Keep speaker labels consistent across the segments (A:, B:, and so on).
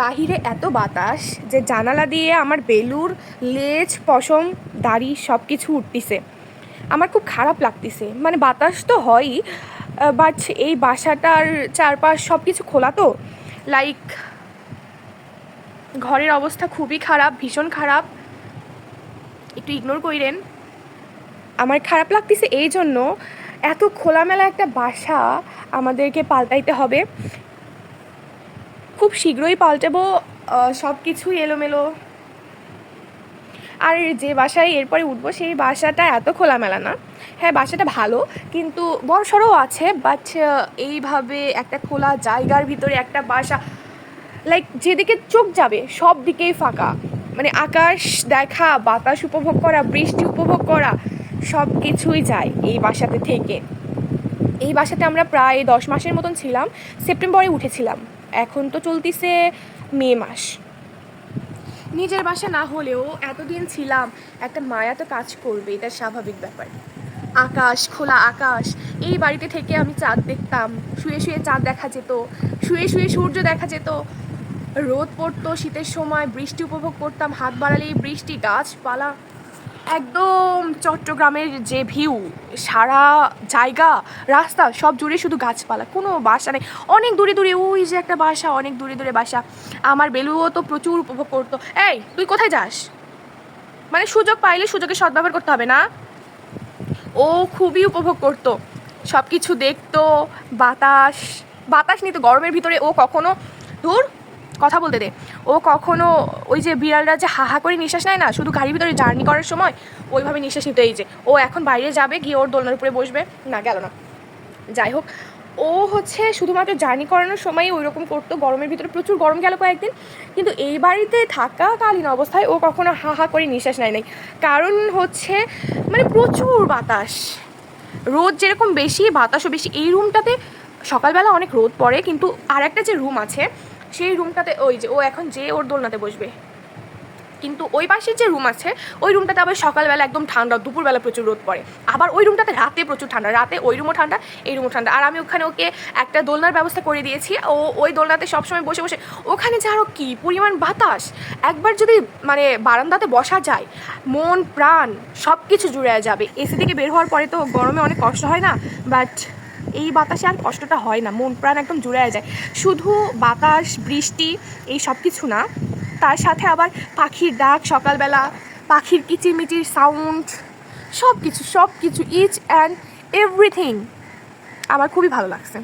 A: বাহিরে এত বাতাস যে জানালা দিয়ে আমার বেলুর লেজ, পশম, দাড়ি সব কিছু উঠতিছে। আমার খুব খারাপ লাগতিছে। মানে বাতাস তো হয়ই বাট এই বাসাটার চারপাশ সব কিছু খোলা তো? লাইক ঘরের অবস্থা খুবই খারাপ, ভীষণ খারাপ। একটু ইগনোর কইরেন। আমার খারাপ লাগতেছে এই জন্য এত খোলামেলা একটা বাসা আমাদেরকে পাল্টাইতে হবে। খুব শীঘ্রই পাল্টাবো সব কিছুই এলোমেলো। আর যে বাসায় এরপরে উঠবো, সেই বাসাটা এত খোলামেলা না। হ্যাঁ বাসাটা ভালো, কিন্তু বড় সড়ও আছে বাট এইভাবে একটা খোলা জায়গার ভিতরে একটা বাসা লাইক যেদিকে চোখ যাবে, সব দিকেই ফাঁকা। মানে আকাশ দেখা, বাতাস উপভোগ করা, বৃষ্টি উপভোগ করা সব কিছুই যায় এই বাসাতে থেকে। এই বাসাতে আমরা প্রায় দশ মাসের মতন ছিলাম, সেপ্টেম্বরে উঠেছিলাম। এখন তো চলতিছে মে মাস। নিজের বাসা না হলেও এতদিন ছিলাম, একটা মায়া তো কাজ করবে, এটা স্বাভাবিক ব্যাপার। আকাশ, খোলা আকাশ, এই বাড়িতে থেকে আমি চাঁদ দেখতাম, শুয়ে শুয়ে চাঁদ দেখা যেত, শুয়ে শুয়ে সূর্য দেখা যেত। রোদ পড়তো, শীতের সময় বৃষ্টি উপভোগ করতাম, হাত বাড়ালেই বৃষ্টি, গাছপালা। একদম চট্টগ্রামের যে ভিউ সারা জায়গা, রাস্তা, সব জুড়ে শুধু গাছপালা, কোনো বাসা নেই। অনেক দূরে দূরে, ওই যে একটা বাসা, অনেক দূরে দূরে বাসা। আমার বেলুও তো প্রচুর উপভোগ করতো। এই, তুই কোথায় যাস? মানে সুযোগ পাইলে সুযোগে সদ্ব্যবহার করতে হবে না? ও খুবই উপভোগ করতো। সব কিছু দেখতো, বাতাস বাতাস নিত গরমের ভিতরে ও কখনো, ধুর কথা বলতে দে। ও কখনো ওই যে বিড়ালরা যে হাহা করে নিঃশ্বাস নেয় না, শুধু গাড়ির ভিতরে জার্নি করার সময় ওইভাবে নিঃশ্বাস নিতে এই যে, ও এখন বাইরে যাবে, গিয়ে ওর দোলনার উপরে বসবে। না, গেল না। যাই হোক, ও হচ্ছে শুধুমাত্র জার্নি করানোর সময় ওই রকম করতো, গরমের ভিতরে প্রচুর গরম গেল কয়েকদিন। কিন্তু এই বাড়িতে থাকাকালীন অবস্থায় ও কখনো হা হা করে নিঃশ্বাস নেয় নাই। কারণ হচ্ছে মানে প্রচুর বাতাস। রোদ যেরকম বেশি, বাতাসও বেশি। এই রুমটাতে সকালবেলা অনেক রোদ পড়ে, কিন্তু আর একটা যে রুম আছে সেই রুমটাতে ওই যে, ও এখন যে ওর দোলনাতে বসবে। কিন্তু ওই পাশের যে রুম আছে, ওই রুমটাতে আবার সকালবেলা একদম ঠান্ডা, দুপুরবেলা প্রচুর রোদ পড়ে। আবার ওই রুমটাতে রাতে প্রচুর ঠান্ডা, রাতে ওই রুমও ঠান্ডা, এই রুমও ঠান্ডা। আর আমি ওখানে ওকে একটা দোলনার ব্যবস্থা করে দিয়েছি। ও ওই দোলনাতে সবসময় বসে বসে। ওখানে যে আরও কী পরিমাণ বাতাস! একবার যদি মানে বারান্দাতে বসা যায়, মন, প্রাণ সব কিছু জুড়ে যাবে। এসি থেকে বের হওয়ার পরে তো গরমে অনেক কষ্ট হয় না? বাট এই বাতাসে আর কষ্টটা হয় না, মন প্রাণ একদম জুড়ে যায়। শুধু বাতাস, বৃষ্টি, এই সব কিছু না, তার সাথে আবার পাখির ডাক সকালবেলা, পাখির কিচিরমিচির সাউন্ড সব কিছু সব কিছু ইচ অ্যান্ড এভরিথিং আমার খুবই ভালো লাগছে।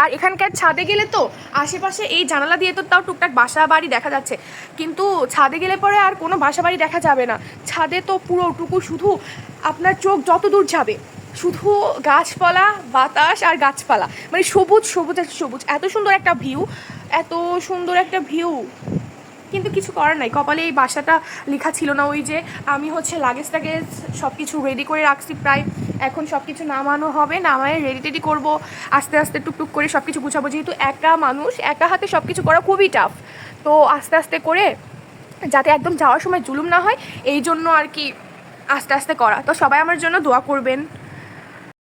A: আর এখানকার ছাদে গেলে তো আশেপাশে এই জানালা দিয়ে তো তাও টুকটাক বাসা বাড়ি দেখা যাচ্ছে। কিন্তু ছাদে গেলে পরে আর কোনো বাসা বাড়ি দেখা যাবে না। ছাদে তো পুরোটুকু শুধু আপনার চোখ যত দূর যাবে শুধু গাছপালা, বাতাস আর গাছপালা। মানে সবুজ সবুজ আর সবুজ। এত সুন্দর একটা ভিউ এত সুন্দর একটা ভিউ কিন্তু কিছু করার নাই। কপালে এই বাসাটা লেখা ছিল না ওই যে, আমি হচ্ছে লাগেজ টাগেজ সব কিছু রেডি করে রাখছি প্রায়। এখন সব কিছু নামানো হবে, নামায় রেডি টেডি করব। আস্তে আস্তে টুকটুক করে সব কিছু গুছাবো। যেহেতু একা মানুষ, একা হাতে সব কিছু করা খুবই টাফ তো আস্তে আস্তে করে যাতে একদম যাওয়ার সময় জুলুম না হয়, এই জন্য আর কি আস্তে আস্তে করা। তো সবাই আমার জন্য দোয়া করবেন।